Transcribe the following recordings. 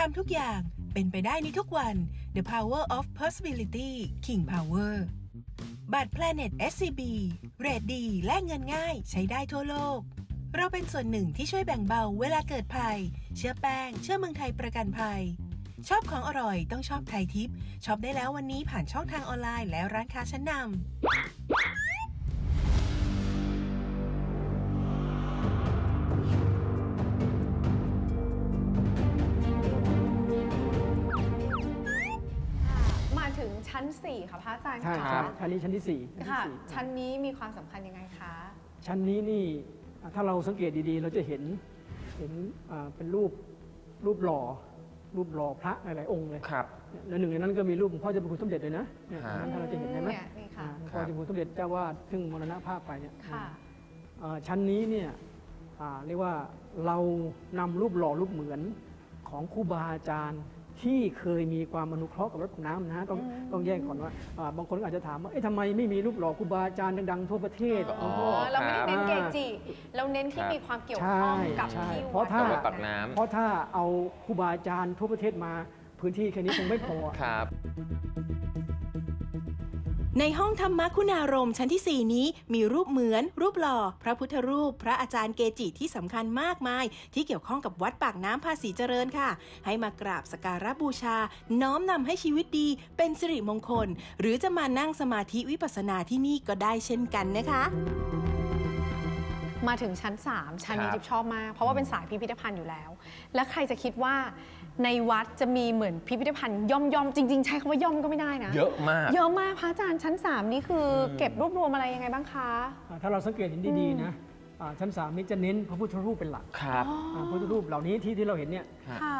ทำทุกอย่างเป็นไปได้ในทุกวัน The Power of Possibility King Power บัตร Planet SCB เรทดีและเงินง่ายใช้ได้ทั่วโลก เราเป็นส่วนหนึ่งที่ช่วยแบ่งเบาเวลาเกิดภัย เชื่อแป้ง เชื่อเมืองไทยประกันภัย ชอบของอร่อยต้องชอบไทยทิปช็อปได้แล้ววันนี้ผ่านช่องทางออนไลน์และร้านค้าชั้นนำ งชั้น4ค่ะพระอาจารย์ใช่ะครับชั้นนี้ชั้นที่สี่ชั้นที่ค่ะสี่ชั้นนี้มีความสำคัญยังไงคะ ชั้นนี้นี่อ่าถ้าเราสังเกตดีๆ เราจะเห็นเห็นอ่าเป็นรูปรูปหล่อรูปหล่อพระหลายๆองค์เลยครับ เนี่ยและหนึ่งในนั้นก็มีรูปหลวงพ่อเจ้าพระคุณสมเด็จเลยนะเนี่ยฮะ ถ้าเราจะเห็นได้ไหมเนี่ยนี่ค่ะ อ่าหลวงพ่อเจ้าพระคุณสมเด็จเจ้าวาดซึ่งมรณภาพไปเนี่ย ค่ะอ่าชั้นนี้เนี่ยอ่าเรียกว่าเรานำรูปหล่อรูปเหมือนของครูบาอาจารย์ ที่เคยมีความอนุเคราะห์กับรถน้ำนะฮะต้องอืมต้องแยกก่อนว่าอ่าบางคนก็อาจจะถามว่าเอ๊ะทำไมไม่มีรูปหล่อครูบาอาจารย์ดังๆทั่วประเทศอ๋อ หลวงพ่อ เราไม่ได้เน้นครับเกจิเราเน้นที่ครับมีความเกี่ยวใช่ข้องกับใช่ที่เพราะถ้าวัวัดดปากน้ำเพราะถ้าเอาครูบาอาจารย์ทั่วประเทศมาพื้นที่แค่นี้คงไม่พอครับ ในห้องธรรมคุณารมณ์ชั้นที่ 4 นี้มีรูปเหมือน รูปหล่อ พระพุทธรูป พระอาจารย์เกจิที่สำคัญมากมาย ที่เกี่ยวข้องกับวัดปากน้ำภาษีเจริญค่ะ ให้มากราบสกการะบูชา น้อมนำให้ชีวิตดี เป็นสิริมงคล หรือจะมานั่งสมาธิวิปัสสนาที่นี่ก็ได้เช่นกันนะคะมาถึงชั้น 3 ชั้นนี้ครับจิ๊บชอบมาก เพราะว่าเป็นสายพิพิธภัณฑ์อยู่แล้ว และใครจะคิดว่า ในวัดจะมีเหมือนพิพิธภัณฑ์ย่อมย่อมๆจริง ๆ ใช้คำว่าย่อมก็ไม่ได้นะ เยอะมาก เยอะมากพระอาจารย์ชั้น 3 นี่คืออมเก็บรวบรวมอะไรยังไงบ้างคะ อ่าถ้าเราสังเกตเห็นดีๆนะอ่าชั้นสามนี้จะเน้นพระพุทธรูปเป็นหลักครับอ่าพระพุทธรูปเหล่านี้ที่ที่เราเห็นเนี่ย ฮะค่ะ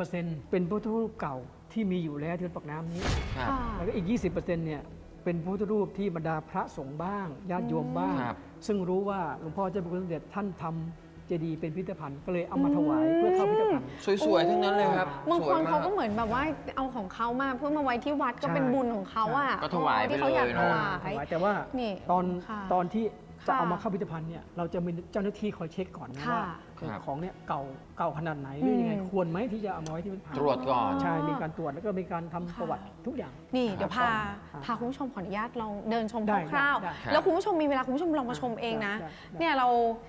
80%เป็นพระพุทธรูปเก่าที่มีอยู่แล้วที่วัดปากน้ำนี้ ครับ ค่ะ แล้วก็อีก 20%เนี่ยเป็นพระพุทธรูปที่บรรดาพระสงฆ์บ้างญาติโยมบ้าง ครับ ซึ่งรู้ว่าหลวงพ่อเจ้าพระคุณสมเด็จท่านทำ เจดีย์เป็นพิพิธภัณฑ์ก็เลยเอามาถวายเพื่อเข้าพิพิธภัณฑ์ สวยๆ ทั้งนั้นเลยครับบางสควยนมเขาก็เหมือนแบบว่าเอาของเขามาเพื่อมาไว้ที่วัดก็ใช่เป็นบุญของเขาอะก็ถวายไปที่เขาอยากเลยถเนอะวาถยวาย แต่ว่านี่ตอนค่ะ ตอนที่ จะค่ะเอามาเข้าพิพิธภัณฑ์เนี่ยเราจะมีเจ้าหน้าที่คอยเช็คก่อนนะค่ะ ว่าครับ ของเนี่ยเก่าเก่าขนาดไหนหรือยังไงอืมควรไหมที่จะเอามาไว้ที่พิพิธภัณฑ์ตรวจก่อน ใช่มีการตรวจแล้วก็มีการทำค่ะประวัติทุกอย่าง นี่เดี๋ยวพาครับพาคุณผู้ชมขออนุญาตลองเดินชมได้คร่าวได้ ๆแล้วคุณผู้ชมมีเวลาคุณผู้ชมลองมาชมเองนะ ได้ได้ เนี่ยเรา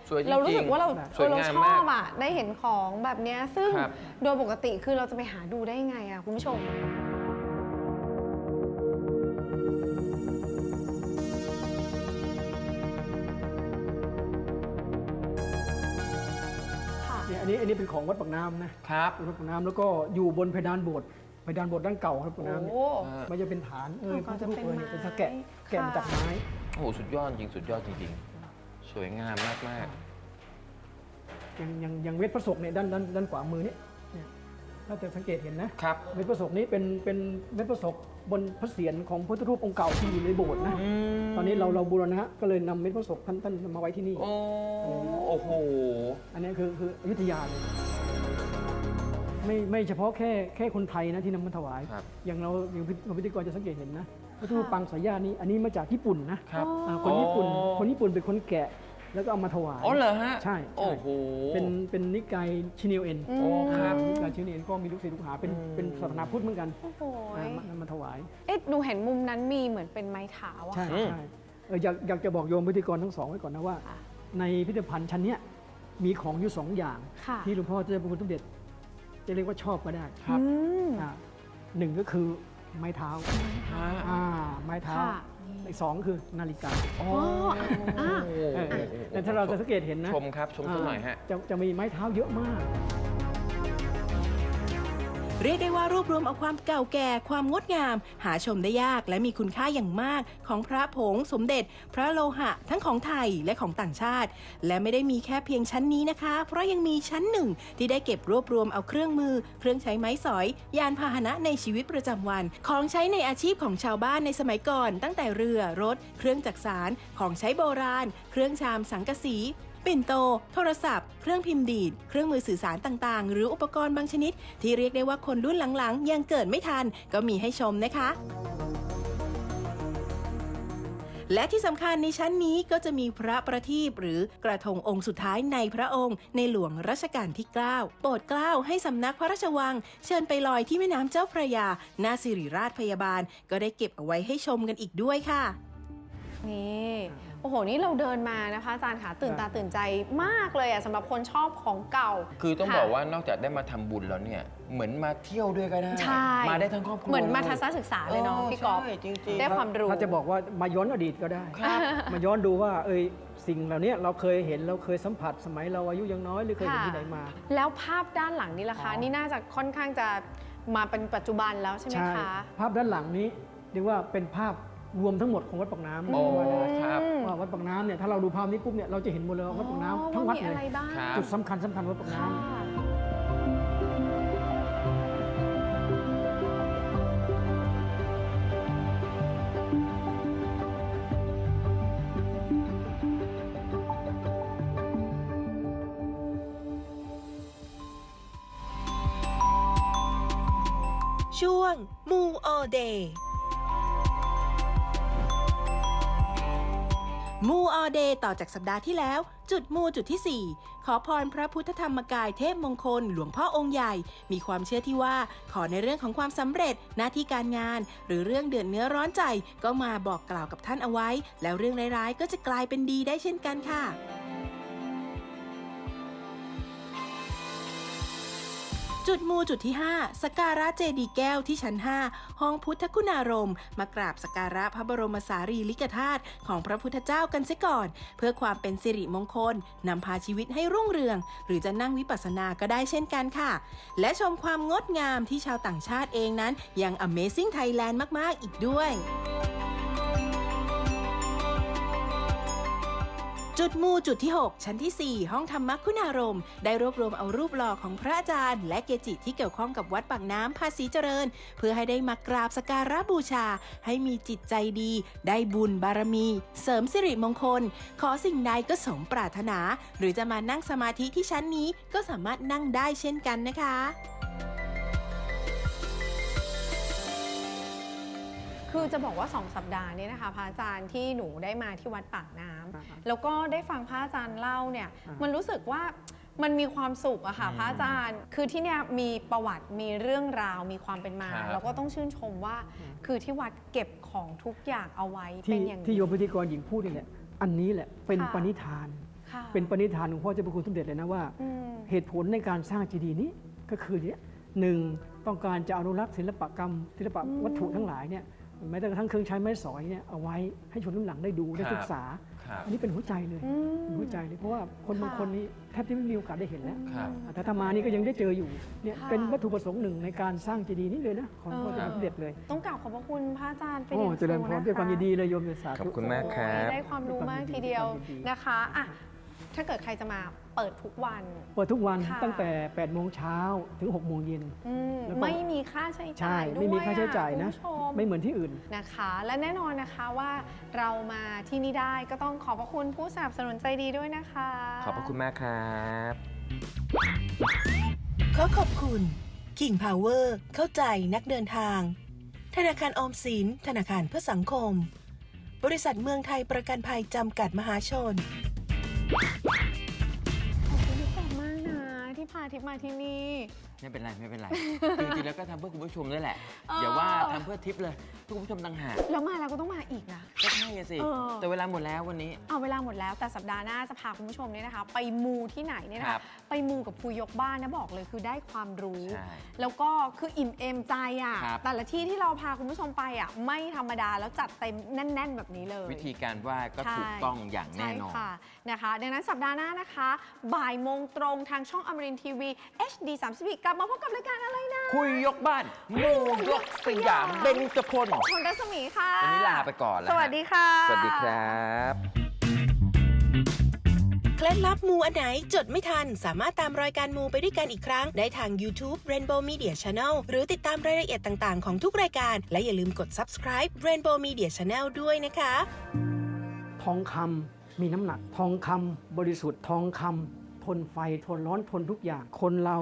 สวยจริงๆเรารู้สึกว่าเราสวยเรางามชมาอกบอะได้เห็นของแบบเนี้ยซึ่งครับ โดยปกติคือเราจะไปหาดูได้ยังไงอะคุณผู้ชม ของวัดปากน้ำนะครับ วัดปากน้ำแล้วก็อยู่บนเพดานโบสถ์เพดานโบสถ์ด้านเก่าครับปากน้ำเนี่ยโอ้ มันจะเป็นฐานเออพก็ระจะรูปเป็นเออเนี่ยเป็นไม้สะแกะแกะมาจากค่ะไม้ โอ้โหสุดยอดจริงสุดยอดจริงๆ สวยงามมากอย่างอย่างอย่างเวทพระศกเนี่ยด้านด้านด้านขวามือเนี่ยเนี่ย ถ้าจะสังเกตเห็นนะๆครับเวทพระศกนี้เป็นเป็นเวทพระศกบนพระเศียรของพระพุทธรูปองค์เก่าที่อยู่ในโบสถ์นะ ตอนนี้เราเราบูรณะก็เลยนำเวทพระศกท่านท่านมาไว้ที่นี่ โอ้โอ้โห อันนี้คือคืออยุธยาเลยไม่ไม่เฉพาะแค่แค่คนไทยนะที่นำมาถวาย ครับอย่างเราอย่างพิธีกรจะสังเกตเห็นนะพระพุทธรูปปังสายญาตินี้อันนี้มาจากญี่ปุ่นนะครับอ่าคนญี่ปุ่น อ๋อ คนญี่ปุ่นเป็นคนแกะ แล้วก็เอามาถวายอ๋อเหรอฮะใช่โอ้โหเป็นเป็นนิกายชินิวเอ็นโอ้ครับนิกายชินิวเอ็นก็มีลูกศิษย์ลูกหาเป็นอืมเป็นศาสนาพุทธเหมือนกันโอ้โหอ่ามามาถวายเอ๊ะดูเห็นมุมนั้นมีเหมือนเป็นไม้เท้าอะใช่อืมใช่เอออยากอยากจะบอกโยมพิธีกรทั้งสองไว้ก่อนนะว่าค่ะในพิพิธภัณฑ์ชั้นเนี้ยมีของอยู่สองอย่างค่ะที่หลวงพ่อเจ้าพระคุณสมเด็จจะเรียกว่าชอบก็ได้ครับอืมอ่าหนึ่งก็คือไม้เท้าฮะอ่าไม้เท้าค่ะอีก สองคือนาฬิกาโอ้อะเออเออแต่ถ้าเราจะสังเกตเห็นนะชมครับชมสักหน่อยฮะ จะจะมีไม้เท้าเยอะมาก เรียกได้ว่ารวบรวมเอาความเก่าแก่ความงดงาม หาชมได้ยากและมีคุณค่าอย่างมาก ของพระผงสมเด็จ พระโลหะ ทั้งของไทยและของต่างชาติ และไม่ได้มีแค่เพียงชั้นนี้นะคะ เพราะยังมีชั้นหนึ่งที่ได้เก็บรวบรวมเอาเครื่องมือ เครื่องใช้ไม้สอย ยานพาหนะในชีวิตประจำวัน ของใช้ในอาชีพของชาวบ้านในสมัยก่อน ตั้งแต่เรือรถ เครื่องจักสารของใช้โบราณ เครื่องชามสังกะสี ปิ่นโต โทรศัพท์ เครื่องพิมพ์ดีด เครื่องมือสื่อสารต่างๆ หรืออุปกรณ์บางชนิด ที่เรียกได้ว่าคนรุ่นหลังๆ ยังเกิดไม่ทัน ก็มีให้ชมนะคะและที่สำคัญในชั้นนี้ก็จะมีพระประทีปหรือกระทงองค์สุดท้ายในพระองค์ ในหลวงรัชกาลที่ 9 โปรดเกล้าให้สำนักพระราชวัง เชิญไปลอยที่แม่น้ำเจ้าพระยาหน้าสิริราชพยาบาล ก็ได้เก็บเอาไว้ให้ชมกันอีกด้วยค่ะ นี่ อ้โห นี่เราเดินมานะคะอาจารย์ค่ะตื่นตาตื่นใจมากเลยอะสำหรับคนชอบของเก่า คือต้องค่ะบอกว่านอกจากได้มาทำบุญแล้วเนี่ย เหมือนมาเที่ยวด้วยก็ได้ ใช่ มาได้ทั้งครอบครัวเหมือนมาลยทัศนศึกษาเลยเนาะพี่กอล์ฟใช่จริงๆ ได้ความรู้ ถ้าจะบอกว่ามาย้อนอดีตก็ได้ ครับ มาย้อนดูว่าเอยสิ่งเหล่านี้เราเคยเห็นเราเคยสัมผัสสมัยเราอายุยังน้อยหรือเคยเห็นค่ะที่ไหนมา แล้วภาพด้านหลังนี่ล่ะคะ อ๋อ นี่น่าจะค่อนข้างจะมาเป็นปัจจุบันแล้วใช่ไหมคะ ภาพด้านหลังนี้เรียกว่าเป็นภาพ รวมทั้งหมดของวัดปากน้ำโอ้ว่าได้ครับอืมว่าวัดปากน้ำเนี่ยถ้าเราดูภาพนี้ปุ๊บเนี่ยเราจะเห็นหมดเลยว่าวัดปากน้ำทั้งวัดมีเลอะไรยบ้างครั บ จุดสำคัญสำคัญวัดปากน้ำค่ะช่วงมูออเดย์ มูออเดย์ต่อจากสัปดาห์ที่แล้ว จุดมูจุดที่ 4 ขอพรพระพุทธธรรมกายเทพมงคล หลวงพ่อองค์ใหญ่ มีความเชื่อที่ว่า ขอในเรื่องของความสำเร็จหน้าที่การงาน หรือเรื่องเดือดเนื้อร้อนใจก็มาบอกกล่าวกับท่านเอาไว้ แล้วเรื่องร้ายๆก็จะกลายเป็นดีได้เช่นกันค่ะ จุดมูจุดที่ 5สกการะเจดีแก้วที่ชั้น 5 ห้องพุทธคุณารมณ์มากราบสกการะพระบรมสารีริกธาตุของพระพุทธเจ้ากันเสียก่อน เพื่อความเป็นสิริมงคลนำพาชีวิตให้รุ่งเรือง หรือจะนั่งวิปัสสนาก็ได้เช่นกันค่ะ และชมความงดงามที่ชาวต่างชาติเองนั้นยัง Amazing Thailand มาก ๆ อีกด้วย จุดมูจุดที่ 6 ชั้นที่ 4 ห้องธรรมคุณารมณ์ได้รวบรวมเอารูปหล่อของพระอาจารย์ และเกจิที่เกี่ยวข้องกับวัดปากน้ำภาษีเจริญ เพื่อให้ได้มากราบสกการะบูชา ให้มีจิตใจดี ได้บุญบารมี เสริมสิริมงคล ขอสิ่งใดก็สมปรารถนา หรือจะมานั่งสมาธิที่ชั้นนี้ก็สามารถนั่งได้เช่นกันนะคะ คือจะบอกว่า 2 สัปดาห์นี้นะคะพระอาจารย์ที่หนูได้มาที่วัดปากน้ำอ่าฮะแล้วก็ได้ฟังพระอาจารย์เล่าเนี่ยอ่าฮะมันรู้สึกว่ามันมีความสุขอะค่ะอืมพระอาจารย์ คือที่เนี่ยมีประวัติมีเรื่องราวมีความเป็นมาครับ แล้วก็ต้องชื่นชมว่าคือที่วัดเก็บของทุกอย่างเอาไว้เป็ที่นอย่างที่โยดีมพิธีกรหญิงพูดนี่แหละอันนี้แหละเป็นค่ะ ปณิธาน ค่ะเป็นปณิธานของพ่อเจ้าพระคุณสมเด็จเลยนะว่า อืมเหตุผลในการสร้างเจดีย์นี้ก็คือเนี้ยหนึ่งต้องการจะอนุรักษ์ศิลปกรรมศิลปะอืมวัตถุทั้งหลายเนี่ย แม้แต่กระทั่งเครื่องใช้ไม้สอยเนี่ยเอาไว้ให้ชนรุ่นหลังได้ดูได้ครับศึกษา ครับอันนี้เป็นหัวใจเลยอืม เป็นหัวใจเลย เพราะว่าคนค่ะบางคนนี่แทบจะไม่มีโอกาสได้เห็นแล้วครับ แต่ถ้ามานี่ก็ยังได้เจออยู่เนี่ยค่ะเป็นวัตถุประสงค์หนึ่งในการสร้างเจดีย์นี้เลยนะของพ่อเจ้าพระคุณสมเด็จเลยต้องกล่าวขอบพระคุณพระอาจารย์เป็นโอ้อย่างเจริญพรสูงด้วยความะะยินดีเลยโยมสาธุ ขอบคุณมาก ครับ โอ้ยได้ความรู้มากทีเดียวด้วยความยินดีนะคะอะ ถ้าเกิดใครจะมาเปิดทุกวัน เปิดทุกวันค่ะ ตั้งแต่8โมงเช้าถึง6โมงเย็น อืมแล้วก็ ไม่มีค่าใช้ใช่จ่ายด้วยไม่มีค่าใช้จ่ายนะอคุณผู้ชม ไม่เหมือนที่อื่น นะคะและแน่นอนนะคะว่าเรามาที่นี่ได้ก็ต้องขอบพระคุณผู้สนับสนุนใจดีด้วยนะคะขอบพระคุณมากครับ ขอขอบคุณ King Power เข้าใจนักเดินทาง ธนาคารออมสิน ธนาคารเพื่อสังคม บริษัทเมืองไทยประกันภัยจำกัดมหาชน พาทิพย์มาที่นี่ ไม่เป็นไรไม่เป็นไร จริงๆแล้วก็ทำเพื่อคุณผู้ชมด้วยแหละเออออย่าว่าทำเพื่อทิปเลยเพื่อคุณผู้ชมต่างหากแล้วมาแล้วก็ต้องมาอีกนะ ก็ใช่อะสิเออ แต่เวลาหมดแล้ววันนี้ เอาเวลาหมดแล้วแต่สัปดาห์หน้าจะพาคุณผู้ชมเนี่ยนะคะ ไปมูที่ไหนเนี่ยนะครัคะบไปมูกับภูยกบ้านนะบอกเลยคือได้ความรู้ ใช่แล้วก็คืออิ่มเอมใจอะครับ แต่ละที่ที่เราพาคุณผู้ชมไปอะไม่ธรรมดาแล้วจัดเต็มแน่น ๆ แบบนี้เลย วิธีการไหว้ก็ใช่ถูกต้องอย่างแน่นอน ใช่ค่ะนะคะ ดังนั้นสัปดาห์หน้านะคะ บ่ายโมงตรงทางช่องอมรินทีวี HD 30กลับมาพบกับรายการอะไรนะ คุยยกบ้านหมู่ยกสยามเบญจพลชนรัศมีค่ะ วันนี้ลาไปก่อนแล้วสฮะวัสดีค่ะ สวัสดีครับ เคล็ดลับมูอันไหนจดไม่ทัน สามารถตามรายการมูไปด้วยกันอีกครั้ง ได้ทาง YouTube Rainbow Media Channel หรือติดตามรายละเอียดต่างๆ ของทุกรายการ และอย่าลืมกด subscribe Rainbow Media Channel ด้วยนะคะ ทองคำมีน้ำหนัก ทองคำบริสุทธิ์ทองคำทนไฟทนร้อนทนทุกอย่าง คนเรา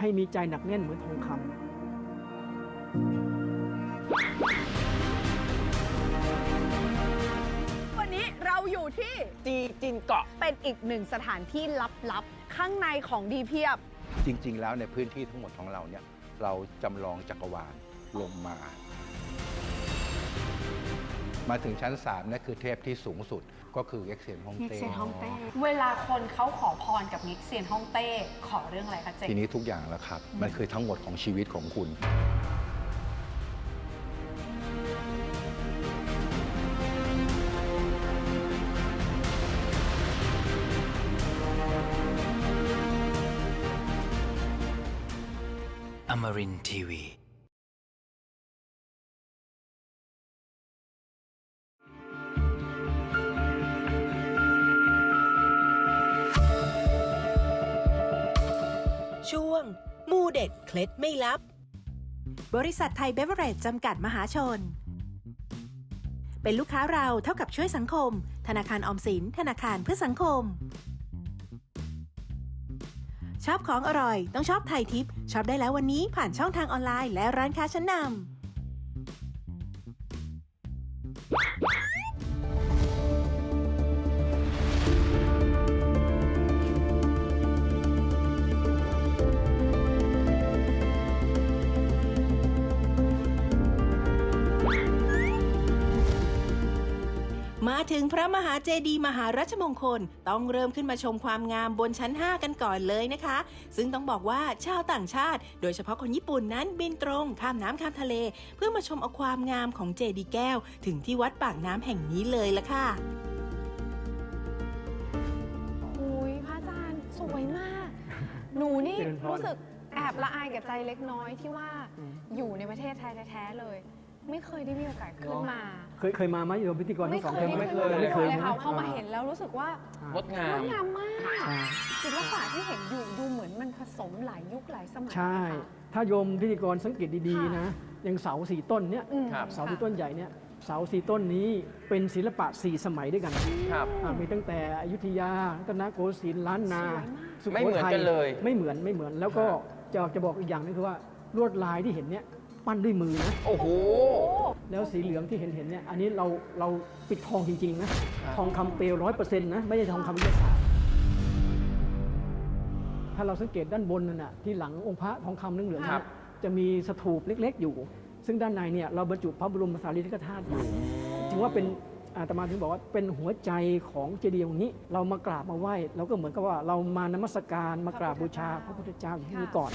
ให้มีใจหนักแน่นเหมือนทองคำที่จีจินเกาะเป็นอีกหนึ่งสถานที่ลับๆ ข้างในของดีเพียบ จริง ๆ แล้วในพื้นที่ทั้งหมดของเราเนี่ย เราจำลองจักรวาลลงมา มาถึงชั้น3เนี่ยคือเทพที่สูงสุดก็คือเอ็กเซียนฮ่องเต้ เวลาคนเขาขอพรกับนิกเซียนฮ่องเต้ ขอเรื่องอะไรคะเจทีนี้ทุกอย่างแล้วครับ มันคือทั้งหมดของชีวิตของคุณ Amarin Tiwi. ช่วง มูเด็ดเคล็ดไม่ลับ บริษัทไทยเบเวอร์เรจจำกัดมหาชน เป็นลูกค้าเราเท่ากับช่วยสังคม ธนาคารออมสิน ธนาคารเพื่อสังคม ชอบของอร่อย ต้องชอบไทยทิปชอปได้แล้ววันนี้ผ่านช่องทางออนไลน์และร้านค้าชั้นนำ มาถึงพระมหาเจดีย์มหารัชมงคล ต้องเริ่มขึ้นมาชมความงามบนชั้น 5 กันก่อนเลยนะคะ ซึ่งต้องบอกว่าชาวต่างชาติ โดยเฉพาะคนญี่ปุ่นนั้นบินตรง ข้ามน้ำข้ามทะเล เพื่อมาชมเอาความงามของเจดีย์แก้ว ถึงที่วัดปากน้ำแห่งนี้เลยละค่ะอุ้ยพระอาจารย์สวยมาก หนูนี่เจริญพรรู้สึกแอบละอายกับใจเล็กน้อยที่ว่าอืมอยู่ในประเทศไทยแท้ๆเลย ไม่เคยได้มีโอกาสขึ้นมา เคยเคยมาไหมโยมพิธีกรไม่ทั้งสองเคยท่านไม่ไม่เคเคยยไม่เคยเลยใช่ไหมค่ะพอมาเห็นแล้วรู้สึกว่า งดงางมดงามมากใช่ศิลปะที่เห็นอยู่ดูเหมือนมันผสมหลายยุคหลายสมัยใช่ นะคะ ถ้าโยมพิธีกรสังเกตดีค่ะๆนะอย่างเสาสี่ต้นเนี่ยอืมครับ เสาสี่ต้นใหญ่เนี่ยเสาสี่ต้นนี้เป็นศิลปะสี่สมัยด้วยกันครับ อ่ามีตั้งแต่อยุธยารัตนโกสินทร์ล้านนาสวยมาก สุโขทัยไม่เหมือนกันเลย ไม่เหมือนไม่เหมือนแล้วก็จะจะบอกอีกอย่างนึงคือว่าลวดลายที่เห็นเนี่ย ปั้นด้วยมือนะ โอ้โห แล้วสีเหลืองที่เห็นเห็นเนี่ย อันนี้เราเราปิดทองจริงๆนะ ทองคำเปลวร้อยเปอร์เซ็นต์นะ ไม่ใช่ทองคำวิทยาศาสตร์ถ้าเราสังเกตด้านบนนั่นน่ะที่หลังองค์พระทองคำเหลืองๆครัเนี่บยจะมีสถูปเล็กๆอยู่ ซึ่งด้านในเนี่ยเราบรรจุพระบรมสารีริกธาตุอยู่จึงว่าเป็น อาตมาถึงบอกว่าเป็นหัวใจของเจดีย์องค์นี้ เรามากราบมาไหว้เราก็เหมือนกับว่าเรามานมัสการมากราบบูชาพระพุทธเจ้าอย่างนี้ก่อน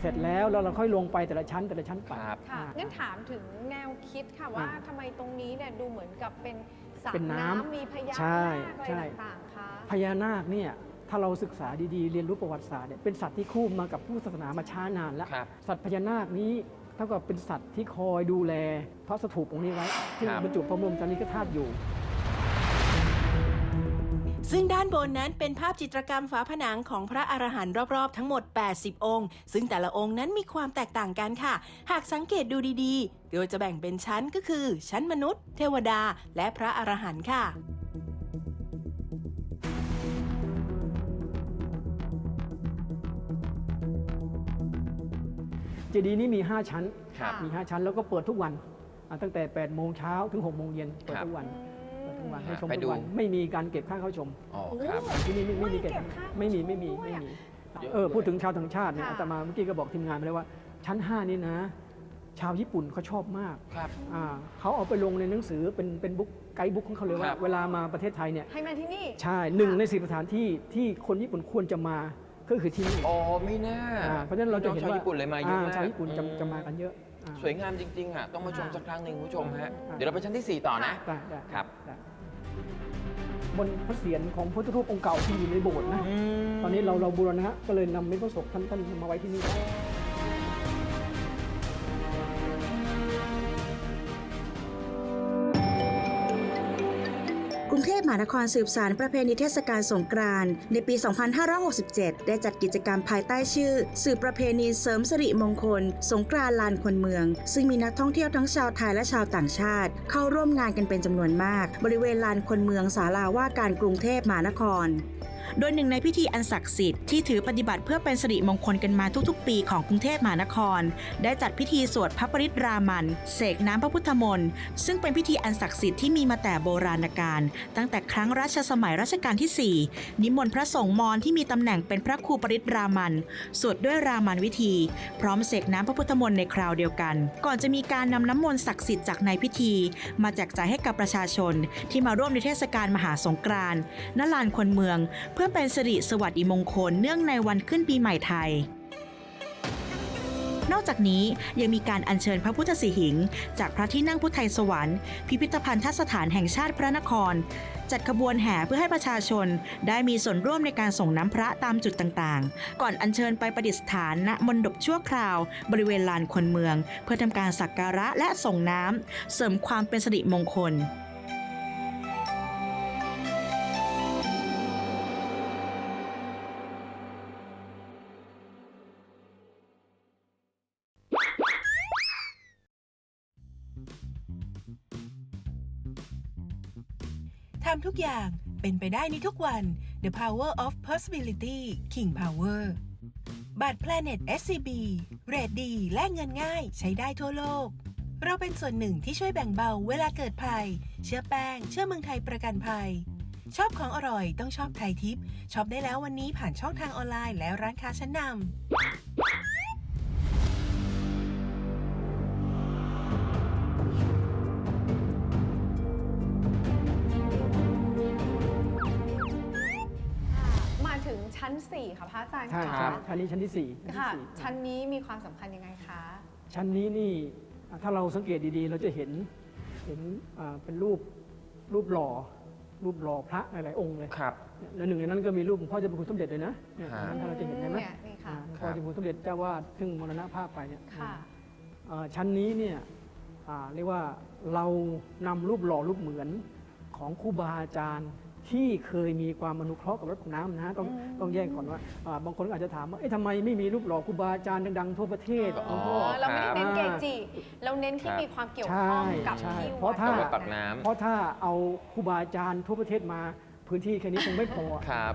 เสร็จแล้วแล้วเราค่อยลงไปแต่ละชั้นแต่ละชั้นไป ครับ ค่ะ อ่างั้นถามถึงแนวคิดค่ะว่าอ่าทำไมตรงนี้เนี่ยดูเหมือนกับเป็นสระเป็นน้ำน้ำมีพญาใช่นาคอะไรใช่ ต่างๆคะ พญานาคเนี่ยถ้าเราศึกษาดีๆ เรียนรู้ประวัติศาสตร์เนี่ยเป็นสัตว์ที่คู่มากับผู้ศาสนามาช้านานแล้ว ครับ สัตว์พญานาคนี้ เท่ากับเป็นสัตว์ที่คอยดูแลพระสถูปองค์นี้ไว้ที่ครับบรรจุพระบรมสารีริกธาตุอยู่ ซึ่งด้านบนนั้นเป็นภาพจิตรกรรมฝาผนังของพระอรหันต์รอบๆ ทั้งหมด 80 องค์ ซึ่งแต่ละองค์นั้นมีความแตกต่างกันค่ะ หากสังเกตดูดีๆ โดยจะแบ่งเป็นชั้นก็คือ ชั้นมนุษย์ เทวดา และพระอรหันต์ค่ะ จดีย์นี้มี 5 ชั้น ครับ มี 5 ชั้นแล้วก็เปิดทุกวันอ่าตั้งแต่8โมงเช้าถึง6โมงเย็นเปิดครับทุกวันเปิดทุกวันครับให้ชมไปทุดู กวันไม่มีการเก็บค่าเข้าชม อ๋อครับ ที่นี่ไม่ไม่มีเก็บไม่เก็บค่าไม่มีเข้าชมไม่มีด้วยไม่อะมีเยอะเออเลยพูดถึงชาวต่างชาติเนี่ยค่ะ อาตมาเมื่อกี้ก็บอกทีมงานไปแล้วว่า ชั้น 5 นี่นะ ชาวญี่ปุ่นเขาชอบมากครับ อ่าเขาเอาไปลงในหนังสือเป็นเป็นบุ๊กไกด์บุ๊กของเขาเลยคว่ารับ เวลามาประเทศไทยเนี่ยให้มาที่นี่ ใช่หนึ่งในสิบสถานที่ที่คนญี่ปุ่นควรจะมา ก็คือที่นี่อ๋อไม่น่าอ่าเพราะฉะนั้นเราจะเห็นชาวว่าญี่ปุ่นเลยมาเยอะมากชาวญี่ปุ่นจะอืจะมากันเยอะอ่า สวยงามจริง ๆ อะ ต้องมาชมค่ะสักครั้งหนึ่งคุณผู้ชมฮะ อ่า เดี๋ยวเราไปชั้นที่ 4 ต่อนะ ได้ได้ครับ ได้บนพระเศียรของพุทธรูปองค์เก่าที่อยู่ในโบสถ์นะ ตอนนี้เราเราบูรณะก็เลยนำเม็ดพระศพท่านท่านมาไว้ที่นี่ รุงเทพมหานครสืบสารประเพณีเทศกาลสงกรานต์ในปี 2567 ได้จัดกิจกรรมภายใต้ชื่อ สืบประเพณีเสริมสิริมงคล สงกรานต์ลานคนเมือง ซึ่งมีนักท่องเที่ยวทั้งชาวไทยและชาวต่างชาติ เข้าร่วมงานกันเป็นจำนวนมาก บริเวณลานคนเมืองศาลาว่าการกรุงเทพมหานคร โดยหนึ่งในพิธีอันศักดิ์สิทธิ์ที่ถือปฏิบัติเพื่อเป็นสิริมงคลกันมาทุกๆ ปีของกรุงเทพมหานคร ได้จัดพิธีสวดพระปริตรามันเสกน้ำพระพุทธมนต์ซึ่งเป็นพิธีอันศักดิ์สิทธิ์ที่มีมาแต่โบราณกาลตั้งแต่ครั้งรัชสมัยรัชกาลที่ 4 นิมนต์พระสงฆ์มอญที่มีตำแหน่งเป็นพระครูปริตรามันสวดด้วยรามันวิธี พร้อมเสกน้ำพระพุทธมนต์ในคราวเดียวกัน ก่อนจะมีการนำน้ำมนต์ศักดิ์สิทธิ์จากในพิธี มาแจกจ่ายให้กับประชาชนที่มาร่วมในเทศกาลมหาสงกรานต์ณลานคนเมืองเพื่อเป็นสิริสวัสดิมงคลเนื่องในวันขึ้นปีใหม่ไทย นอกจากนี้ยังมีการอัญเชิญพระพุทธสิหิง จากพระที่นั่งพุทธไทยสวรรค์ พิพิธภัณฑสถานแห่งชาติพระนคร จัดขบวนแห่เพื่อให้ประชาชนได้มีส่วนร่วมในการส่งน้ำพระตามจุดต่างๆ ก่อนอัญเชิญไปประดิษฐานณมณฑปชั่วคราว บริเวณลานคนเมือง เพื่อทำการสักการะและส่งน้ำเสริมความเป็นสิริมงคล ทำทุกอย่างเป็นไปได้ในทุกวัน The Power of Possibility King Power บัตร Planet SCB เรทดี และเงินง่ายใช้ได้ทั่วโลก เราเป็นส่วนหนึ่งที่ช่วยแบ่งเบาเวลาเกิดภัย เชื่อแป้ง เชื่อเมืองไทยประกันภัย ชอบของอร่อยต้องชอบไทยทิปช็อปได้แล้ววันนี้ผ่านช่องทางออนไลน์และร้านค้าชั้นนำ งชั้น4ค่ะพระอาจารย์ใช่ค่ะครับชั้นนี้ชั้นที่สี่ชั้นค่ะที่สี่ชั้นนี้มีความสำคัญยังไงคะ ชั้นนี้นี่ถ้าเราสังเกตดีๆ เราจะเห็นเห็นอ่าเป็นรูปรูปหล่อรูปหล่อพระหลายๆองค์เลยครับ และหนึ่งในนั้นก็มีรูปหลวงพ่อเจ้าพระคุณสมเด็จเลยนะเนี่ยฮะ ถ้าเราจะเห็นได้ไหมเนี่ยนี่ค่ะ อ่าหลวงพ่อเจ้าพระคุณสมเด็จเจ้าวาดซึ่งมรณภาพไปเนี่ย ค่ะอ่าชั้นนี้เนี่ยอ่าเรียกว่าเรานำรูปหล่อรูปเหมือนของครูบาอาจารย์ ที่เคยมีความอนุเคราะห์กับรถน้ำนะต้องต้องแยกก่อนว่าอ่าบางคนอาจจะถามว่าเอ๊ะทำไมไม่มีรูปหล่อครูบาอาจารย์ดังๆทั่วประเทศอ๋อ หลวงพ่อเราไม่ได้เน้นครับเกจิเราเน้นที่ครับมีความเกี่ยวใช่ข้องกับใช่ที่เพราะถ้าวัวัดดปากน้ำ เพราะถ้าเอาครูบาอาจารย์ทั่วประเทศมาพื้นที่แค่นี้คงไม่พอ ครับ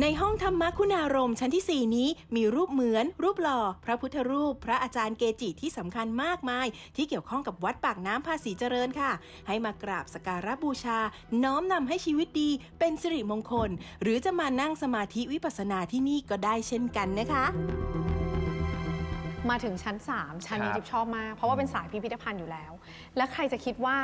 ในห้องธรรมคุณารมณ์ชั้นที่ 4 นี้มีรูปเหมือน รูปหล่อ พระพุทธรูป พระอาจารย์เกจิที่สำคัญมากมาย ที่เกี่ยวข้องกับวัดปากน้ำภาษีเจริญค่ะ ให้มากราบสกการะบูชา น้อมนำให้ชีวิตดี เป็นสิริมงคล หรือจะมานั่งสมาธิวิปัสสนาที่นี่ก็ได้เช่นกันนะคะมาถึงชั้น 3 ชั้นนี้ครับจิ๊บชอบมาก เพราะว่าเป็นสายพิพิธภัณฑ์อยู่แล้ว และใครจะคิดว่า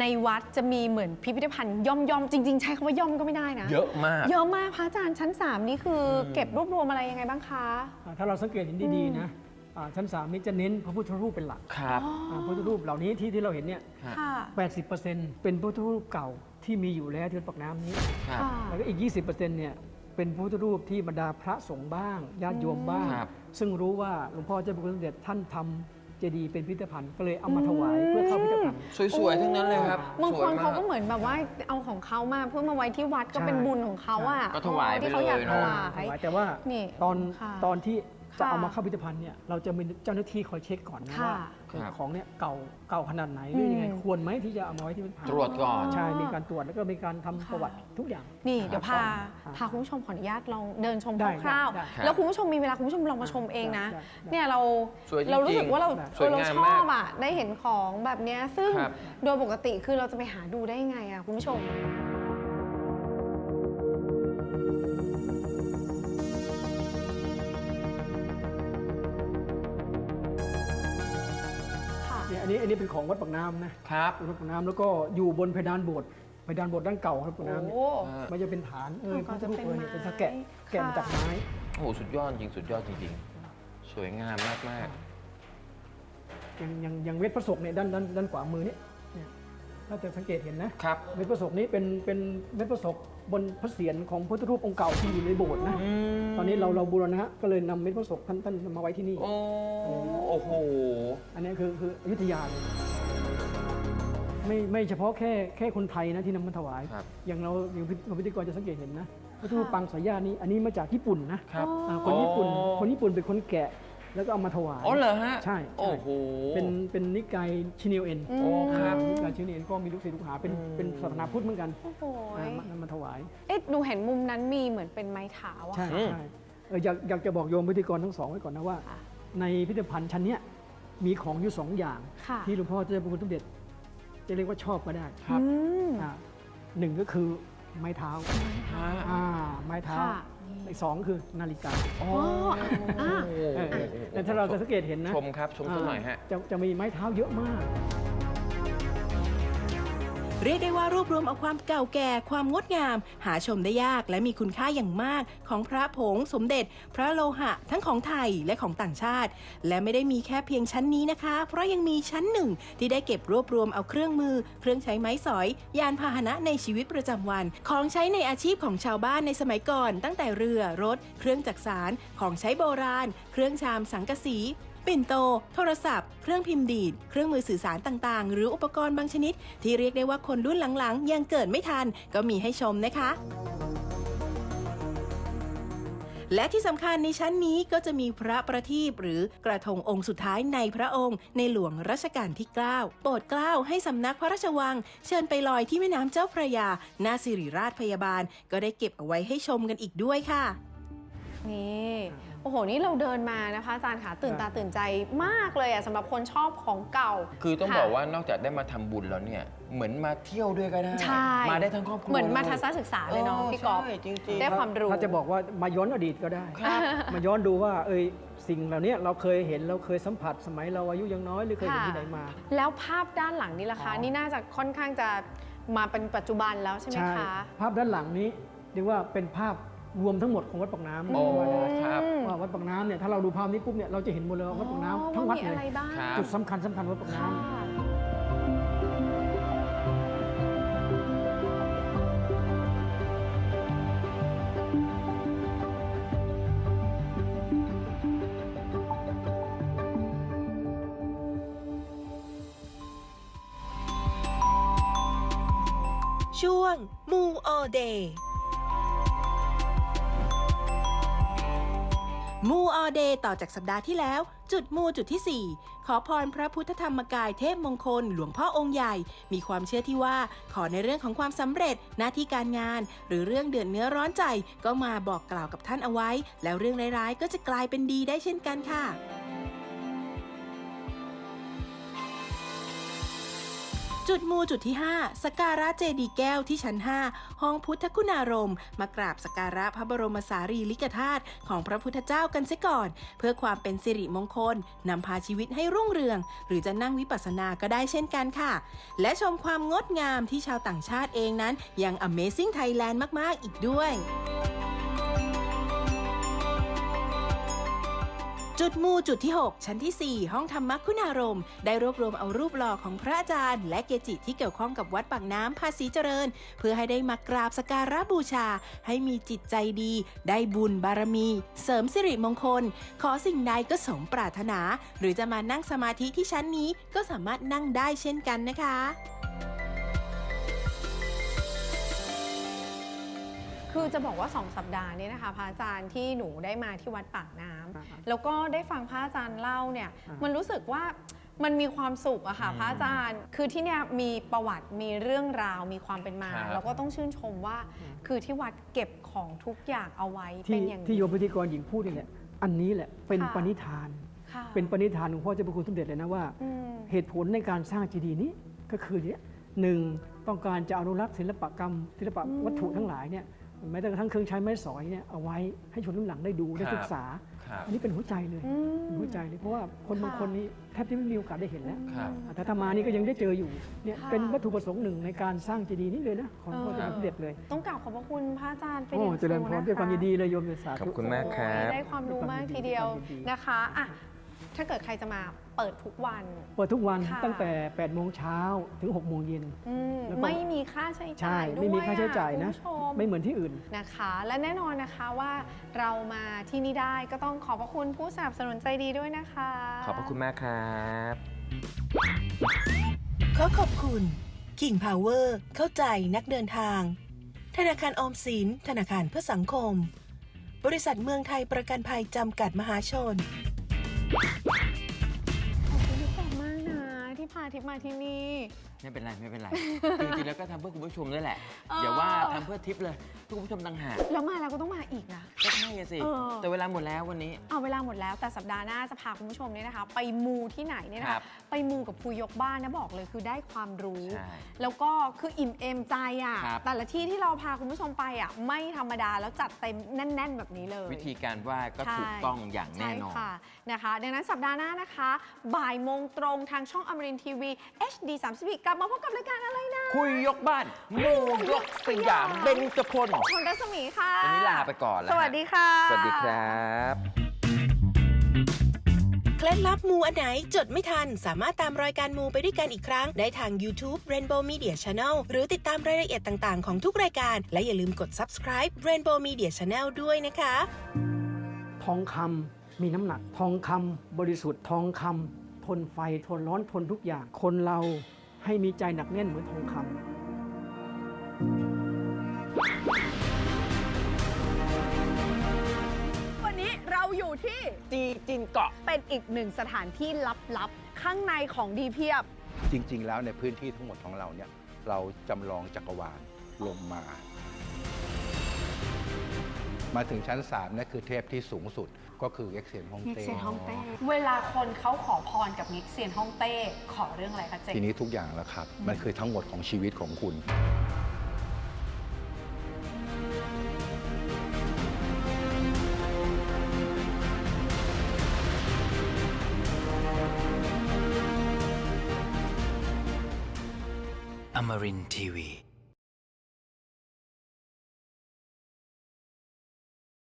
ในวัดจะมีเหมือนพิพิธภัณฑ์ย่อมย่อมๆจริง ๆ ใช้คำว่าย่อมก็ไม่ได้นะเยอะมาก เยอะมากพระอาจารย์ชั้น 3 นี่คืออมเก็บรวบรวมอะไรยังไงบ้างคะ อ่าถ้าเราสังเกตเห็นดีๆนะอ่าชั้นสามนี้จะเน้นพระพุทธรูปเป็นหลักครับาพระพุทธรูปเหล่านี้ที่ที่เราเห็นเนี่ย ค่ะ80%เป็นพระพุทธรูปเก่าที่มีอยู่แล้วที่วัดปากน้ำนี้ ครับ ค่ะ แล้วก็อีก 20%เนี่ยเป็นพระพุทธรูปที่บรรดาพระสงฆ์บ้างญาติโยมบ้าง ครับ ซึ่งรู้ว่าหลวงพ่อเจ้าพระคุณสมเด็จท่านทำเจดีย์เป็นพิพิธภัณฑ์ก็เลยเอามาถวายเพื่อเข้าพิพิธภัณฑ์ สวยๆ ทั้งนั้นเลยครับบางสควยนมเขาก็เหมือนแบบว่าเอาของเขามาเพื่อมาไว้ที่วัดก็ใช่เป็นบุญของเขาอะก็ถวายไปที่เขาอยากเลยถเนอะวายถวาย แต่ว่านี่ตอนค่ะตอนที่จะค่ะเอามาเข้าพิพิธภัณฑ์เนี่ยเราจะมีเจ้าหน้าที่คอยเช็คก่อนนะค่ะว่า ครับของเนี่ยเก่าเก่าขนาดไหนหรือยังไงอืม ควรไหมที่จะเอามาไว้ที่พิพิธภัณฑ์ตรวจก่อน ใช่มีการตรวจแล้วก็มีการทำค่ะประวัติทุกอย่าง นี่เดี๋ยวพาครับพาคุณผู้ชมขออนุญาตลองเดินชมได้คร่าวได้ ๆ แล้วคุณผู้ชมมีเวลาคุณผู้ชมลองมาชมเองนะ ได้ได้ เนี่ยเราสวยจริงๆเรารู้สึกว่าเราสวยเรางามชอบมากอะได้เห็นของแบบเนี้ยซึ่งครับ โดยปกติคือเราจะไปหาดูได้ยังไงอะคุณผู้ชม ของวัดปากน้ำนะครับเป็นวัดปากน้ำแล้วก็อยู่บนเพดานโบสถ์เพดานโบสถ์ด้านเก่าครับปากน้ำเนี่ยโอ้ มันจะเป็นฐานเออก่อนจะรูปเป็นเออเนี่ยเป็นไม้สะแกะแกะมาจากค่ะไม้โอ้โหสุดยอดจริงสุดยอดจริงๆ สวยงามมากอย่างอย่างอย่างเวทประศกเนี่ยด้านด้านด้านขวามือเนี่ยเนี่ยถ้าจะสังเกตเห็นนะ ๆครับ เม็ดประศกนี้เป็นเป็นเม็ดประศก บนพระเศียรของพุทธรูปองค์เก่าที่อยู่ในโบสถ์นะ ตอนนี้เราเราบูรณะก็เลยนำเม็ดประศกท่านท่านมาไว้ที่นี่ โอ้โอ้โห อันนี้คือคืออยุธยาเลยไม่ไม่เฉพาะแค่แค่คนไทยนะที่นำมาถวาย ครับ อย่างเราอย่างพิพิธีกรจะสังเกตเห็นนะพระพุทธรูปปังสายญาตินี้อันนี้มาจากญี่ปุ่นนะครับ อ่าคนญี่ปุ่นอ๋อคนญี่ปุ่นเป็นคนแกะ แล้วก็เอามาถวายอ๋อเหรอฮะใช่ใช่โอ้โหเป็นเป็นนิกายชินิวเอ็นอืมโอ้ครับนิกายชินิวเอ็นก็มีลูกศิษย์ลูกหาเป็นอืมเป็นศาสนาพุทธเหมือนกันโอ้โหอ่ามามาถวายเอ๊ะดูเห็นมุมนั้นมีเหมือนเป็นไม้เท้าอะใช่อืมใช่เอออยากอยากจะบอกโยมพิธีกรทั้งสองไว้ก่อนนะว่าค่ะในพิพิธภัณฑ์ชั้นเนี้ยมีของอยู่สองอย่างค่ะที่หลวงพ่อเจ้าพระคุณสมเด็จจะเรียกว่าชอบก็ได้ครับอืมอ่าหนึ่งก็คือไม้เท้าฮะอ่าไม้เท้าค่ะ อีกสองคือนาฬิกาอ๋ออ่าเออเออแต่ถ้าเราจะสังเกตเห็นนะชมครับชมสักหน่อยฮะ จะจะมีไม้เท้าเยอะมาก เรียกได้ว่ารวบรวมเอาความเก่าแก่ความงดงาม หาชมได้ยากและมีคุณค่าอย่างมากของพระผงสมเด็จ พระโลหะ ทั้งของไทยและของต่างชาติ และไม่ได้มีแค่เพียงชั้นนี้นะคะ เพราะยังมีชั้นหนึ่งที่ได้เก็บรวบรวมเอาเครื่องมือ เครื่องใช้ไม้สอย ยานพาหนะในชีวิตประจำวัน ของใช้ในอาชีพของชาวบ้านในสมัยก่อน ตั้งแต่เรือรถ เครื่องจักสานของใช้โบราณ เครื่องชามสังกะสี ปิ่นโต โทรศัพท์ เครื่องพิมพ์ดีด เครื่องมือสื่อสารต่างๆ หรืออุปกรณ์บางชนิด ที่เรียกได้ว่าคนรุ่นหลังๆ ยังเกิดไม่ทัน ก็มีให้ชมนะคะและที่สำคัญในชั้นนี้ก็จะมีพระประทีปหรือกระทงองค์สุดท้ายในพระองค์ ในหลวงรัชกาลที่ 9 โปรดเกล้าให้สำนักพระราชวัง เชิญไปลอยที่แม่น้ำเจ้าพระยาหน้าสิริราชพยาบาล ก็ได้เก็บเอาไว้ให้ชมกันอีกด้วยค่ะ นี่ โอ้โห นี่เราเดินมานะคะอาจารย์ค่ะตื่นตาตื่นใจมากเลยอะสำหรับคนชอบของเก่า คือต้องค่ะบอกว่านอกจากได้มาทำบุญแล้วเนี่ยเหมือนมาเที่ยวด้วยก็ได้ ใช่ มาได้ทั้งครอบครัวเหมือนมาลยทัศนศึกษาเลยเนาะพี่กอล์ฟใช่จริงๆ ได้ความรู้ ถ้าจะบอกว่ามาย้อนอดีตก็ได้ครับมาย้อนดูว่าเอยสิ่งเหล่านี้เราเคยเห็นเราเคยสัมผัสสมัยเราอายุยังน้อยหรือเคยเห็นค่ะที่ไหนมา แล้วภาพด้านหลังนี่ล่ะคะ อ๋อ นี่น่าจะค่อนข้างจะมาเป็นปัจจุบันแล้วใช่ไหมคะ ภาพด้านหลังนี้เรียกว่าเป็นภาพ รวมทั้งหมดของวัดปากน้ำโอ้ก็ว่าได้ครับอืมว่าวัดปากน้ำเนี่ยถ้าเราดูภาพนี้ปุ๊บเนี่ยเราจะเห็นหมดเลยว่าวัดปากน้ำทั้งวัดมีเลอะไรยบ้าง ครับ จุดสำคัญสำคัญวัดปากน้ำ ค่ะ เดย์ต่อจากสัปดาห์ที่แล้ว จุดมูจุดที่ 4 ขอพรพระพุทธธรรมกายเทพมงคล หลวงพ่อองค์ใหญ่ มีความเชื่อที่ว่า ขอในเรื่องของความสำเร็จหน้าที่การงาน หรือเรื่องเดือดเนื้อร้อนใจก็มาบอกกล่าวกับท่านเอาไว้ แล้วเรื่องร้ายๆก็จะกลายเป็นดีได้เช่นกันค่ะ จุดมูจุดที่ 5สกการะเจดีแก้วที่ชั้น 5 ห้องพุทธคุณารมณ์มากราบสกการะพระบรมสารีริกธาตุของพระพุทธเจ้ากันเสียก่อน เพื่อความเป็นสิริมงคลนำพาชีวิตให้รุ่งเรือง หรือจะนั่งวิปัสสนาก็ได้เช่นกันค่ะ และชมความงดงามที่ชาวต่างชาติเองนั้น ยัง Amazing Thailand มาก ๆ อีกด้วย จุดมูจุดที่ 6 ชั้นที่ 4 ห้องธรรมคุณารมณ์ได้รวบรวมเอารูปหล่อของพระอาจารย์ และเกจิที่เกี่ยวข้องกับวัดปากน้ำภาษีเจริญ เพื่อให้ได้มากราบสกการะบูชา ให้มีจิตใจดี ได้บุญบารมี เสริมสิริมงคล ขอสิ่งใดก็สมปรารถนา หรือจะมานั่งสมาธิที่ชั้นนี้ก็สามารถนั่งได้เช่นกันนะคะ คือจะบอกว่า 2 สัปดาห์นี้นะคะพระอาจารย์ที่หนูได้มาที่วัดปากน้ำอ่าฮะแล้วก็ได้ฟังพระอาจารย์เล่าเนี่ย อ่าฮะมันรู้สึกว่ามันมีความสุขอะค่ะพระอาจารย์ คือที่เนี่ยมีประวัติมีเรื่องราวมีความเป็นมา ครับ แล้วก็ต้องชื่นชมว่าคือที่วัดเก็บของทุกอย่างเอาไว้ที่เป็นอย่างที่โยดีมพิธีกรหญิงพูดนี่แหละอันนี้แหละเป็นค่ะ ปณิธาน ค่ะเป็นปณิธานของพ่อเจ้าพระคุณสมเด็จเลยนะว่า อืมเหตุผลในการสร้างเจดีย์นี้ก็คือเนี่ยหนึ่งต้องการจะอนุรักษ์ศิลปกรรมศิลปะอืมวัตถุทั้งหลายเนี่ย แม้แต่กระทั่งเครื่องใช้ไม้สอยเนี่ยเอาไว้ให้ชนรุ่นหลังได้ดูได้ครับศึกษา ครับ อันนี้เป็นหัวใจเลยอืม เป็นหัวใจเลยเพราะว่าคนค่ะบางคนนี้แทบจะไม่มีโอกาสได้เห็นแล้วครับ แต่ถ้ามานี่ก็ยังได้เจออยู่เนี่ยค่ะเป็นวัตถุประสงค์หนึ่งในการสร้างเจดีย์นี้เลยนะของพ่อเจ้าพระสมเด็จเลยต้องกล่าวขอบพระคุณพระอาจารย์เป็นโอ้อย่างเจริญพรด้วยความยินดีเลยโยมสาธุ ขอบคุณมาก ครับได้ความรู้มากทีเดียวด้วยความยินดีนะคะอะ ถ้าเกิดใครจะมาเปิดทุกวัน เปิดทุกวันค่ะ ตั้งแต่8โมงเช้าถึง6โมงเย็น อืมแล้วก็ไม่มีค่าใช้ใช่จ่ายด้วยไม่มีค่าใช้จ่ายนะ คุณผู้ชม ไม่เหมือนที่อื่น นะคะ และแน่นอนนะคะว่าเรามาที่นี่ได้ก็ต้องขอบพระคุณผู้สนับสนุนใจดีด้วยนะคะ ขอบพระคุณมากครับ ขอขอบคุณ King Power เข้าใจนักเดินทาง ธนาคารออมสิน ธนาคารเพื่อสังคม บริษัทเมืองไทยประกันภัยจำกัดมหาชน ขอบคุณทุกคนมากนะที่พาทิพย์มาที่นี่ ไม่เป็นไรไม่เป็นไร จริงๆแล้วก็ทำเพื่อคุณผู้ชมด้วยแหละเอออย่าว่าทำเพื่อทิปเลยเพื่อคุณผู้ชมต่างหากแล้วมาแล้วก็ต้องมาอีกนะ ก็ใช่อะสิ เออ แต่เวลาหมดแล้ววันนี้ เอาเวลาหมดแล้วแต่สัปดาห์หน้าจะพาคุณผู้ชมเนี่ยนะคะ ไปมูที่ไหนเนี่ยนะครัคะบไปมูกับภูยกบ้านนะบอกเลยคือได้ความรู้ ใช่แล้วก็คืออิ่มเอมใจอะครับ แต่ละที่ที่เราพาคุณผู้ชมไปอะไม่ธรรมดาแล้วจัดเต็มแน่น ๆ แบบนี้เลย วิธีการไหว่าก็ใช่ถูกต้องอย่างแน่นอน ใช่ค่ะนะคะ ดังนั้นสัปดาห์หน้านะคะ บ่ายโมงตรงทางช่องอมรินทีวี HD 30กลับมาพบกับรายการอะไรนะ คุยยกบ้านหมู่ยกสยามเบญจพลชนรัศมีค่ะวันนี้ลาไปก่อนแล้วสวัสดีค่ะ สวัสดีครับ เคล็ดลับมูอันไหนจดไม่ทัน สามารถตามรายการมูไปด้วยกันอีกครั้ง ได้ทาง YouTube Rainbow Media Channel หรือติดตามรายละเอียดต่าง ๆ ของทุกรายการ และอย่าลืมกด subscribe Rainbow Media Channel ด้วยนะคะ ทองคำมีน้ำหนัก ทองคำบริสุทธิ์ทองคำทนไฟทนร้อนทนทุกอย่าง คนเรา ให้มีใจหนักแน่นเหมือนทองคำ วันนี้เราอยู่ที่จีจินเกาะเป็นอีกหนึ่งสถานที่ลับๆ ข้างในของดีเพียบ จริง ๆ แล้วในพื้นที่ทั้งหมดของเราเนี่ย เราจำลองจักรวาลลงมา มาถึงชั้น3นั่นคือเทพที่สูงสุดก็คือเอ็กเซียนฮ่องเง็กเต้ เซียนฮ่องเต้ เวลาคนเขาขอพรกับเง็กเซียนฮ่องเต้ขอเรื่องอะไรคะเจ๊ทีนี้ทุกอย่างแล้วครับ มันคือทั้งหมดของชีวิตของคุณ Amarin Tiwi.